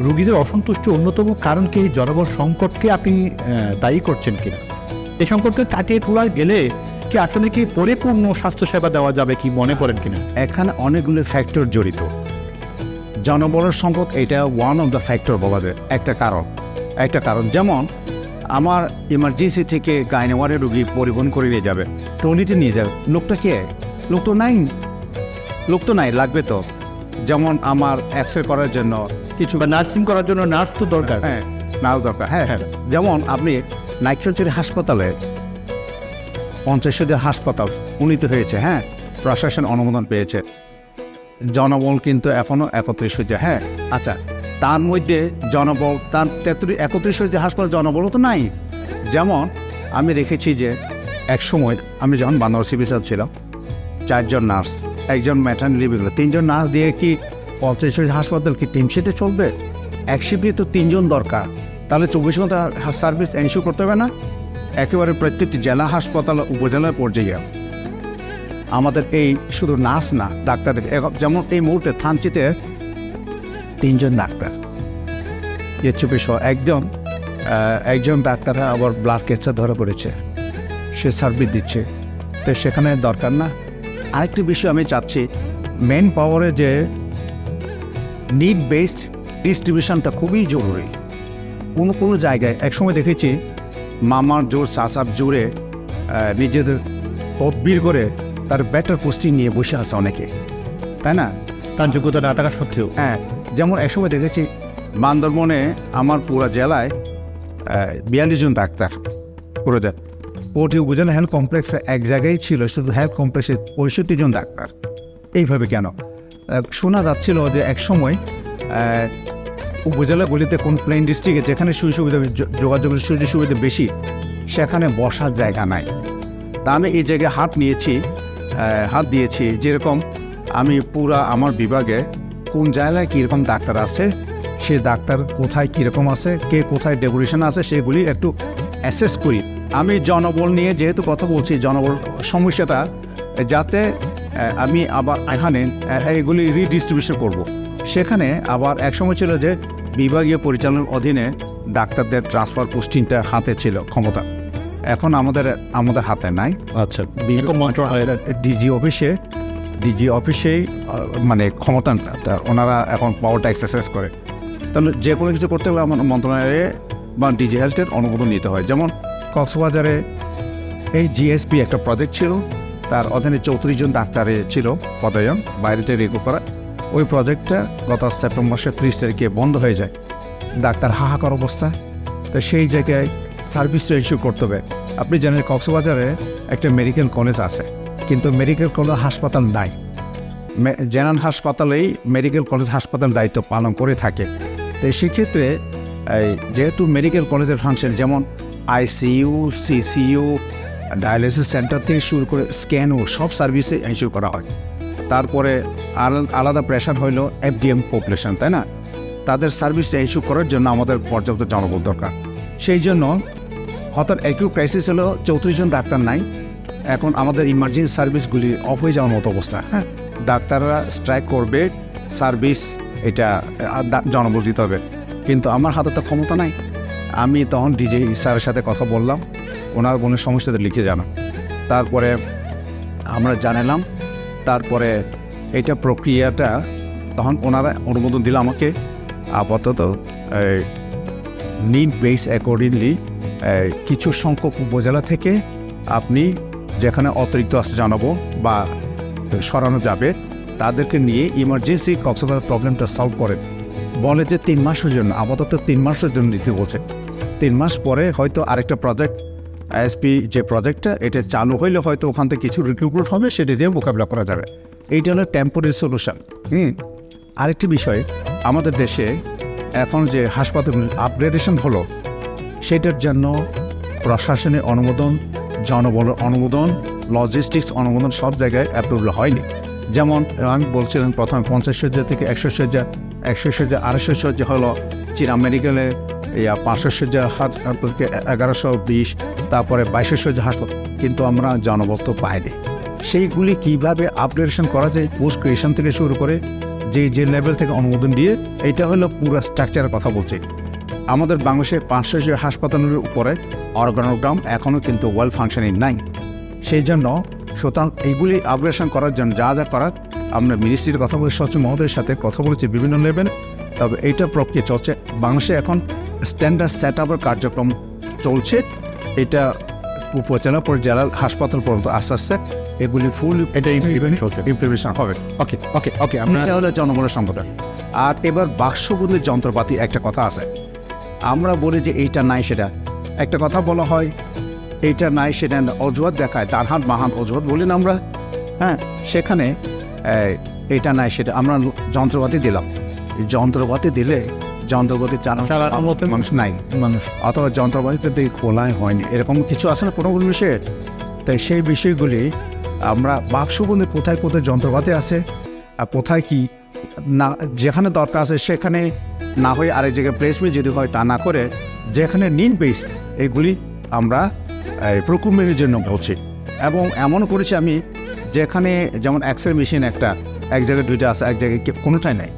রোগীদের অসন্তুষ্ট অন্যতম কারণ কি? জনবল সংকটকে আপনি দায়ী করছেন কিনা? এই সংকটকে কাটিয়ে তোলা গেলে কি আসলে কি পরিপূর্ণ স্বাস্থ্যসেবা দেওয়া যাবে কি মনে করেন কিনা? এখানে অনেকগুলো ফ্যাক্টর জড়িত। জনবলের সংকট, এটা ওয়ান অফ দ্য ফ্যাক্টর বলা যায়। একটা কারণ। একটা কারণ যেমন, আমার ইমার্জেন্সি থেকে গাইনেওয়ারে রুগী পরিবহন করে নিয়ে যাবে। ট্রলিতে নিয়ে যাবে। লোকটা কে? লোক তো নাই। লোক তো নাই, লাগবে তো। যেমন আমার এক্স রে করার জন্য কিছু বা নার্সিং করার জন্য নার্স তো দরকার। হ্যাঁ নার্স দরকার। হ্যাঁ হ্যাঁ। যেমন আপনি নাইট্রোচের হাসপাতালে পঞ্চাশের হাসপাতাল উন্নীত হয়েছে হ্যাঁ প্রশাসন অনুমোদন পেয়েছে। জনবল কিন্তু এখনও একত্রিশ হয়েছে হ্যাঁ। আচ্ছা তার মধ্যে জনবল তার তেত্রিশ একত্রিশ হয়েছে হাসপাতাল জনবলও তো নাই। যেমন আমি দেখেছি যে এক সময় আমি যখন বান্দর চিকিৎসা ছিলাম চারজন নার্স একজন ম্যাটার্ন লিভিং তিনজন নার্স দিয়ে কি পঞ্চাশ হাসপাতাল কি টিম শিটে চলবে? এক শিফটে তো তিনজন দরকার। তাহলে চব্বিশ ঘণ্টা সার্ভিস এনশিওর করতে হবে না? একেবারে প্রত্যেকটি জেলা হাসপাতাল উপজেলার পর্যায়ে। আমাদের এই শুধু নার্স না, ডাক্তারদের। যেমন এই মুহূর্তে থানচিতে তিনজন ডাক্তার। এর চব্বিশ একজন একজন ডাক্তার আবার ব্লাড ক্যান্সার ধরা পড়েছে। সে সার্ভিস দিচ্ছে। তো সেখানে দরকার না। আরেকটি বিষয় আমি চাচ্ছি মেন পাওয়ারে যে নিড বেসড ডিস্ট্রিবিউশনটা খুবই জরুরি। কোনো কোনো জায়গায় একসময় দেখেছি মামার জোর চাচার জোরে নিজেদের তদবির করে তার ব্যাটার পোস্টিং নিয়ে বসে আছে অনেকে। তাই না? তার যোগ্যতা না থাকা সত্ত্বেও। হ্যাঁ যেমন একসময় দেখেছি বান্দরবনে আমার পুরা জেলায় বিয়াল্লিশ জন ডাক্তার পুরো জেলা পোর্টি উপজেলা হেলথ কমপ্লেক্সে এক জায়গায় ছিল শুধু হেলথ কমপ্লেক্সে পঁয়ষট্টি জন ডাক্তার। এইভাবে কেন? শোনা যাচ্ছিল যে এক সময় আহ, উপজেলাগুলিতে কোন প্লেন ডিস্ট্রিক্টে যেখানে সুযোগ সুবিধা যোগাযোগের সুযোগ সুবিধা বেশি সেখানে বসার জায়গা নাই। তা আমি এই জায়গায় হাত নিয়েছি হাত দিয়েছি যেরকম আমি পুরা আমার বিভাগে কোন জায়গায় কীরকম ডাক্তার আছে সে ডাক্তার কোথায় কীরকম আছে কে কোথায় ডেকোরেশন আছে সেগুলি একটু অ্যাসেস করি। আমি জনবল নিয়ে যেহেতু কথা বলছি জনবল সমস্যাটা যাতে আমি আবার এখানে এগুলি রিডিস্ট্রিবিউশন করব। সেখানে আবার একসময় ছিল যে বিভাগীয় পরিচালনার অধীনে ডাক্তারদের ট্রান্সফার পোস্টিংটা হাতে ছিল ক্ষমতা। এখন আমাদের আমাদের হাতে নাই। আচ্ছা ডিজি অফিসে ডিজি অফিসেই মানে ক্ষমতাটা ওনারা এখন পাওয়ারটা এক্সারসাইজ করে। তাহলে যে কোনো কিছু করতে হলে আমার মন্ত্রণালয়ে বা ডিজি হেলথের অনুমোদন নিতে হয়। যেমন কক্সবাজারে এই জিএসপি একটা প্রজেক্ট ছিল, তার অধীনে চৌত্রিশ জন ডাক্তারে ছিল পদায়ন বাইরে থেকে রেকো করা। ওই প্রজেক্টটা গত সেপ্টেম্বর মাসের ত্রিশ তারিখে বন্ধ হয়ে যায়। ডাক্তার হাহাকার অবস্থা। তো সেই জায়গায় সার্ভিসটা ইস্যু করতে হবে। আপনি জানেন কক্সবাজারে একটা মেডিকেল কলেজ আছে, কিন্তু মেডিকেল কলেজ হাসপাতাল নাই। জেনারেল হাসপাতালেই মেডিকেল কলেজ হাসপাতাল দায়িত্ব পালন করে থাকে। তো সেক্ষেত্রে যেহেতু মেডিকেল কলেজের ফাংশন যেমন আইসিইউ সিসিইউ ডায়ালিসিস সেন্টার থেকে শুরু করে স্ক্যানও সব সার্ভিসে ইস্যু করা হয়। তারপরে আলা- আলাদা প্রেশার হইল এফডিএম পপুলেশন তাই না? তাদের সার্ভিসটা ইস্যু করার জন্য আমাদের পর্যাপ্ত জনবল দরকার। সেই জন্য হঠাৎ একই ক্রাইসিস হলো, চৌত্রিশ জন ডাক্তার নাই। এখন আমাদের ইমার্জেন্সি সার্ভিসগুলি অফ হয়ে যাওয়ার মতো অবস্থা হ্যাঁ? ডাক্তাররা স্ট্রাইক করবে সার্ভিস এটা জনবল দিতে হবে। কিন্তু আমার হাতে তো ক্ষমতা নাই। আমি তখন ডিজে স্যারের সাথে কথা বললাম। ওনার বোনের সমস্যাটা লিখে জানা। তারপরে আমরা জানালাম। তারপরে এটা প্রক্রিয়াটা তখন ওনারা অনুমোদন দিল আমাকে। আপাতত নিড বেস অ্যাকর্ডিংলি কিছু সংখ্যক উপজেলা থেকে আপনি যেখানে অতিরিক্ত আছে জানাব বা সরানো যাবে, তাদেরকে নিয়ে ইমার্জেন্সি কক্সবাজার প্রবলেমটা সলভ করেন। বলে যে তিন মাসের জন্য, আপাতত তিন মাসের জন্য দিতে বলছে। তিন মাস পরে হয়তো আরেকটা প্রজেক্ট আইএসপি যে প্রজেক্টটা এটা চালু হইলে হয়তো ওখান থেকে কিছু রিক্রুটমেন্ট হবে, সেটা দিয়ে মোকাবিলা করা যাবে। এইটা হলো টেম্পোরারি সলিউশন হুম? আরেকটি বিষয়, আমাদের দেশে এখন যে হাসপাতাল আপগ্রেডেশন হলো, সেটার জন্য প্রশাসনের অনুমোদন জনবলের অনুমোদন লজিস্টিক্স অনুমোদন সব জায়গায় অ্যাপ্রুভাল হয়নি। যেমন, আমি বলছিলাম প্রথমে পঞ্চাশ সজ্জা থেকে একশো সজ্জা একশো সজ্জা, আড়াইশো সজ্জা হলো চীনা মেডিকেলে ইয়া পাঁচশো সজ্জা হাত থেকে এগারোশো বিশ, তারপরে বাইশশো সজ্জা হাসপাতাল, কিন্তু আমরা জনবল তো পাইনি। সেইগুলি কীভাবে আপগ্রেডেশন করা যায় পোস্ট গ্রেশন থেকে শুরু করে যে যে লেভেল থেকে অনুমোদন দিয়ে, এটা হলো পুরো স্ট্রাকচারের কথা বলছি। আমাদের বাংলাদেশের পাঁচশো হাসপাতালের উপরে অর্গানোগ্রাম এখনও কিন্তু ওয়েল ফাংশনিং নাই। সেই জন্য সুতরাং এইগুলি আপগ্রেশন করার জন্য যা যা করার আমরা মিনিস্ট্রির কথা বলে সচিব মহোদয়ের সাথে কথা বলেছি বিভিন্ন লেভেল তবে এইটা প্রক্রিয়া চলছে। বাংলাদেশে এখন স্ট্যান্ডার্ড সেট আপের কার্যক্রম চলছে। এটা উপজেলা পর জেলা হাসপাতাল পর্যন্ত আস্তে আস্তে এগুলি ফুল এটা ইমপ্লিমেশন হবে। ওকে ওকে ওকে আমরা হলো জনগণের সম্পদ আর এবার বাক্সবন্দির যন্ত্রপাতি একটা কথা আছে। আমরা বলি যে এইটা নাই সেটা। একটা কথা বলা হয় এইটা নাই সেটা অজুহাত দেখায়। ডানহাত মাহান অজুহাত বলি না আমরা। হ্যাঁ সেখানে এইটা নাই সেটা আমরা যন্ত্রপাতি দিলাম। যন্ত্রপাতি দিলে যন্ত্রপাতি চালানো চালানোর মানুষ নাই। মানুষ। অথবা যন্ত্রপাতিতে দিয়ে খোলাই হয়নি। এরকম কিছু আছে না কোনো কোনো বিষয়ে তাই সেই বিষয়গুলি আমরা বাক্সবন্দি কোথায় কোথায় যন্ত্রপাতি আছে আর কোথায় কি না যেখানে দরকার আছে সেখানে না হয়ে আরেক জায়গায় প্লেসমেন্ট যদি হয় তা না করে যেখানে নিন বেস এগুলি আমরা প্রকুরমেন্টের জন্য বলছি এবং এমন করেছি আমি, যেখানে যেমন এক্সরে মেশিন একটা, এক জায়গায় দুইটা আছে, এক জায়গায় কোনোটাই নাই।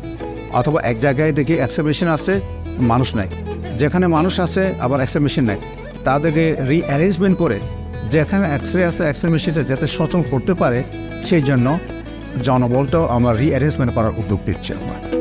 অথবা এক জায়গায় দেখি এক্সরে মেশিন আছে, মানুষ নাই। যেখানে মানুষ আছে, আবার এক্সরে মেশিন নাই। তাদেরকে রিঅ্যারেঞ্জমেন্ট করে, যেখানে এক্সরে আছে এক্সরে মেশিনটা যাতে সচল করতে পারে, সেই জন্য জনবলটাও আমরা রিঅ্যারেঞ্জমেন্ট করার উদ্যোগ দিচ্ছে আমরা।